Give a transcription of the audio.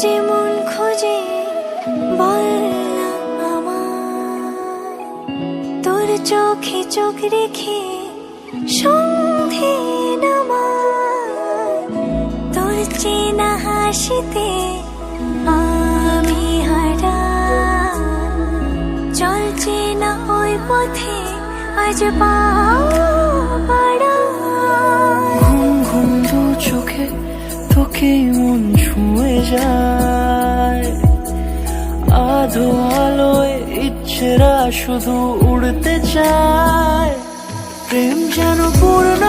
যে মন খোঁজে তোর চোখে চোখ রেখে সন্ধে নামায়। তোর চেনা হাসিতে আমি হারা চল চেনা ওই পথে আজ পাড়া ঘুম ঘুম চোখে তোকেই মন ছুঁয়ে যায়। আধো আলোয় ইচ্ছেরা শুধু উড়তে চায়। প্রেম যেন পূর্ণ